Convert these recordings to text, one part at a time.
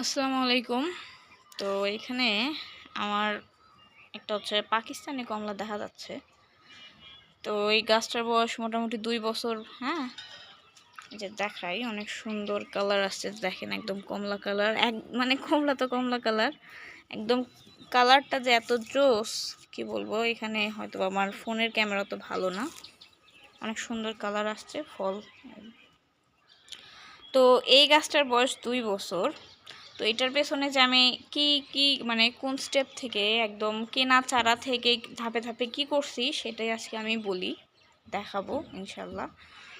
আসসালামু আলাইকুম। তো এখানে আমার একটা হচ্ছে পাকিস্তানি কমলা দেখা যাচ্ছে। তো এই গাছটার বয়স মোটামুটি দুই বছর হ্যাঁ? যে দেখাই, অনেক সুন্দর কালার আসছে, দেখেন একদম কমলা কালার। এক মানে কমলা তো কমলা কালার। একদম কালারটা যে এত জোস, কি বলব? এখানে হয়তো আমার ফোনের ক্যামেরা তো ভালো না। অনেক সুন্দর কালার আসছে, ফল। তো এই গাছটার বয়স দুই বছর। তো এটার পেছনে যে আমি কি কি মানে কোন স্টেপ থেকে একদম কেনা চারা থেকে ধাপে ধাপে কি করছি সেটাই আজকে আমি বলি, দেখাবো ইনশাল্লাহ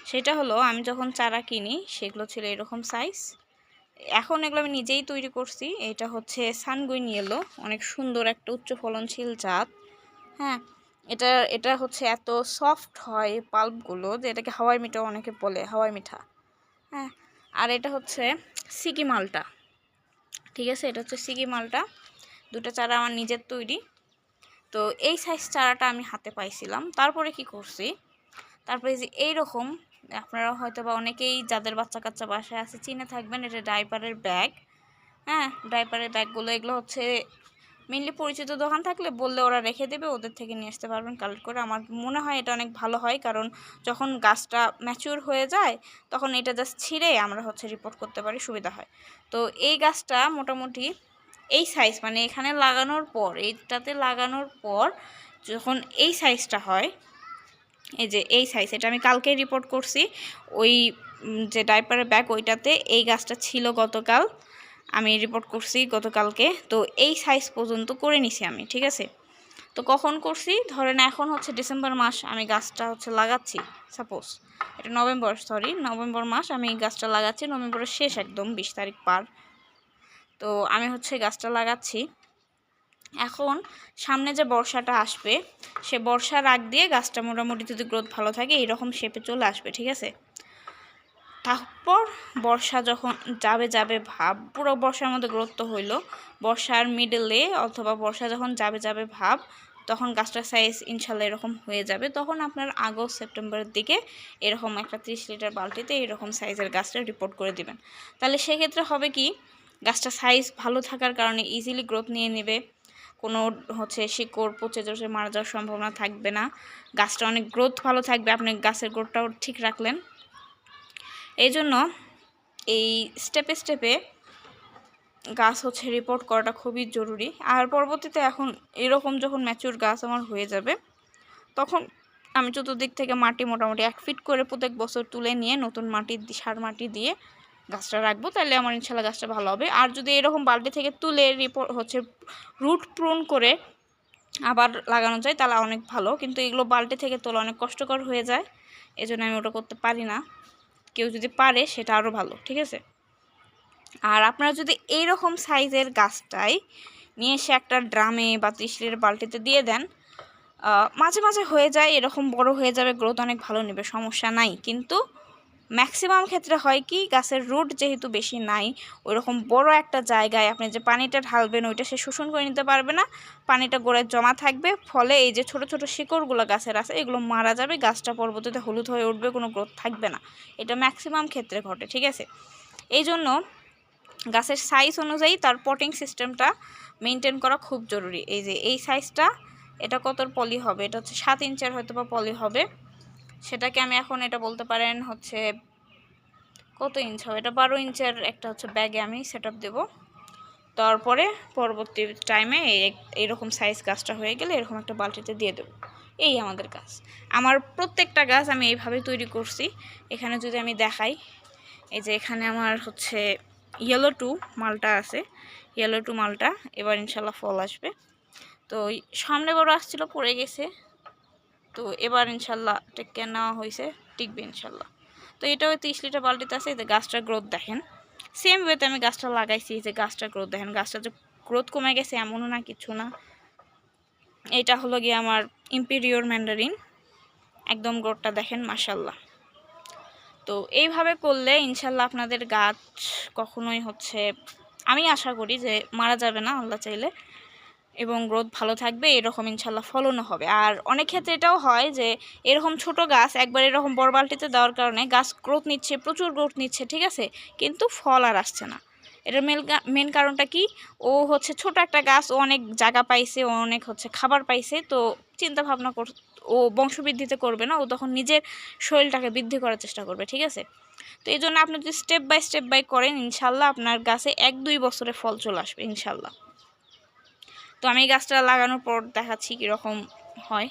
সেটা হলো আমি যখন চারা কিনি সেগুলো ছিল এরকম সাইজ এখন এগুলো আমি নিজেই তৈরি করছি। এটা হচ্ছে সানগুইন ইয়েলো অনেক সুন্দর একটা উচ্চ ফলনশীল জাত। হ্যাঁ এটা এটা হচ্ছে এত সফট হয় পাল্পগুলো যে এটাকে হাওয়াই মিঠা অনেকে বলে, হাওয়াই মিঠা। হ্যাঁ আর এটা হচ্ছে সিকি মালটা ঠিক আছে? এটা হচ্ছে সিকি মালটা। দুটো চারা আমার নিজের তৈরি। তো এই সাইজ চারাটা আমি হাতে পাইছিলাম। তারপরে কি করছি? তারপরে যে এইরকম আপনারা হয়তো বা অনেকেই যাদের বাচ্চা কাচ্চা বাসায় আছে, চিনে থাকবেন, এটা ডাইপারের ব্যাগ হ্যাঁ ডাইপারের ব্যাগগুলো এগুলো হচ্ছে মেনলি পরিচিত দোকান থাকলে বললে ওরা রেখে দেবে, ওদের থেকে নিয়ে আসতে পারবেন কালেক্ট করে। আমার মনে হয় এটা অনেক ভালো হয়, কারণ যখন গাছটা ম্যাচিওর হয়ে যায়, তখন এটা জাস্ট ছিঁড়ে আমরা হচ্ছে রিপোর্ট করতে পারি, সুবিধা হয়। তো এই গাছটা মোটামুটি এই সাইজ মানে এখানে লাগানোর পর, এইটাতে লাগানোর পর যখন এই সাইজটা হয়, এই যে এই সাইজ এটা আমি কালকেই রিপোর্ট করছি, ওই যে ডাইপারের ব্যাগ ওইটাতে এই গাছটা ছিল গতকাল। আমি রিপোর্ট করছি গতকালকে। তো এই সাইজ পর্যন্ত করে নিছি আমি, ঠিক আছে? তো কখন করছি? ধরেন এখন হচ্ছে ডিসেম্বর মাস, আমি গাছটা হচ্ছে লাগাচ্ছি সাপোজ এটা নভেম্বর সরি নভেম্বর মাস, আমি গাছটা লাগাচ্ছি নভেম্বরের শেষ একদম, বিশ তারিখ পার। তো আমি হচ্ছে গাছটা লাগাচ্ছি। এখন সামনে যে বর্ষাটা আসবে, সে বর্ষার আগ দিয়ে গাছটা মোটামুটি যদি গ্রোথ ভালো থাকে, এইরকম শেপে চলে আসবে, ঠিক আছে? তারপর বর্ষা যখন যাবে যাবে ভাব, পুরো বর্ষার মধ্যে গ্রোথ তো হইল। বর্ষার মিডলে অথবা বর্ষা যখন যাবে যাবে ভাব, তখন গাছটার সাইজ ইনশাল্লাহ এরকম হয়ে যাবে। তখন আপনার আগস্ট, সেপ্টেম্বরের দিকে এরকম একটা ত্রিশ লিটার বালতিতে এরকম সাইজের গাছটা রিপোর্ট করে দিবেন। তাহলে সেক্ষেত্রে হবে কি গাছটা সাইজ ভালো থাকার কারণে ইজিলি গ্রোথ নিয়ে নেবে। কোনো হচ্ছে শিকড়, পচে জসে মারা যাওয়ার সম্ভাবনা থাকবে না। গাছটা অনেক গ্রোথ ভালো থাকবে, আপনি গাছের গ্রোথটাও ঠিক রাখলেন। এই জন্য এই স্টেপে স্টেপে গাছ হচ্ছে রিপোর্ট করাটা খুবই জরুরি। আর পরবর্তীতে এখন এরকম যখন ম্যাচুর গাছ আমার হয়ে যাবে, তখন আমি চতুর্দিক থেকে মাটি মোটামুটি এক ফিট করে প্রত্যেক বছর তুলে নিয়ে নতুন মাটি সার মাটি দিয়ে গাছটা রাখব, তাহলে আমার ইনশাল্লাহ গাছটা ভালো হবে। আর যদি এরকম বালতি থেকে তুলে রিপোর্ট হচ্ছে রুট প্রুন করে আবার লাগানো যায়, তাহলে অনেক ভালো। কিন্তু এগুলো বালতি থেকে তোলা অনেক কষ্টকর হয়ে যায়, এজন্য আমি ওটা করতে পারি না। কেউ যদি পারে সেটা আরও ভালো, ঠিক আছে? আর আপনারা যদি এই রকম সাইজের গাছটাই নিয়ে এসে একটা ড্রামে বা ত্রিশলির বালতিতে দিয়ে দেন মাঝে মাঝে হয়ে যায়, এরকম বড় হয়ে যাবে গ্রোথ অনেক ভালো নেবে, সমস্যা নাই। কিন্তু ম্যাক্সিমাম ক্ষেত্রে হয় কি, গাছের রুট যেহেতু বেশি নাই ওই রকম বড় একটা জায়গায় আপনি যে পানিটা ঢালবেন, ওইটা সে শোষণ করে নিতে পারবে না। পানিটা গোড়ায় জমা থাকবে, ফলে এই যে ছোট ছোট শিকড়গুলো গাছের আছে, এগুলো মারা যাবে, গাছটা পরবর্তীতে হলুদ হয়ে উঠবে, কোনো গ্রোথ থাকবে না। এটা ম্যাক্সিমাম ক্ষেত্রে ঘটে, ঠিক আছে? এই জন্য গাছের সাইজ অনুযায়ী তার পটিং সিস্টেমটা মেনটেন করা খুব জরুরি। এই যে, এই সাইজটা এটা কতর পলি হবে? এটা হচ্ছে সাত ইঞ্চের হয়তো বা পলি হবে। সেটাকে আমি এখন এটা বলতে পারেন হচ্ছে কত ইঞ্চ হবে? এটা বারো ইঞ্চের একটা হচ্ছে ব্যাগে আমি সেট আপ দেবো। তারপরে পরবর্তী টাইমে এইরকম সাইজ গাছটা হয়ে গেলে এরকম একটা বালতিতে দিয়ে দেবো। এই আমাদের গাছ। আমার প্রত্যেকটা গাছ আমি এইভাবে তৈরি করছি। এখানে যদি আমি দেখাই, এই যে এখানে আমার হচ্ছে ইয়েলো টু মালটা আছে। ইয়েলো টু মালটা এবার ইনশাল্লাহ ফল আসবে। তো সামনে বড় আসছিল, পড়ে গেছে। তো এবার ইনশাল্লাহ টেক কেয়ার নেওয়া হয়েছে টিকবে ইনশাল্লাহ। তো এটাও তিরিশ লিটার বালতিতে আছে যে গাছটার গ্রোথ দেখেন। সেম ওয়েতে আমি গাছটা লাগাইছি যে গাছটার গ্রোথ দেখেন, গাছটা যে গ্রোথ কমে গেছে এমনও না, কিছু না। এটা হলো গিয়ে আমার ইম্পিরিয়র ম্যান্ডারিন একদম গ্রোথটা দেখেন মাসাল্লাহ তো এইভাবে করলে ইনশাল্লাহ আপনাদের গাছ কখনোই হচ্ছে, আমি আশা করি যে মারা যাবে না, আল্লাহ চাইলে। এবং গ্রোথ ভালো থাকবে, এরকম ইনশাল্লাহ ফলনও হবে। আর অনেক ক্ষেত্রে এটাও হয় যে, এরকম ছোট গাছ একবার এরকম বড় বালতিতে দেওয়ার কারণে গাছ গ্রোথ নিচ্ছে, প্রচুর গ্রোথ নিচ্ছে, ঠিক আছে? কিন্তু ফল আর আসছে না। এটার মেন মেন কারণটা কি? ও হচ্ছে ছোট একটা গাছ, ও অনেক জায়গা পাইছে, ও অনেক হচ্ছে খাবার পাইছে, তো চিন্তা ভাবনা কর, ও বংশবৃদ্ধিতে করবে না, ও তখন নিজের শরীরটাকে বৃদ্ধি করার চেষ্টা করবে, ঠিক আছে? তো এই জন্য আপনি যদি স্টেপ বাই স্টেপ বাই করেন, ইনশাল্লাহ আপনার গাছে এক দুই বছরে ফল চলে আসবে, ইনশাল্লাহ। তো আমি গাছটা লাগানোর পর দেখাচ্ছি কীরকম হয়।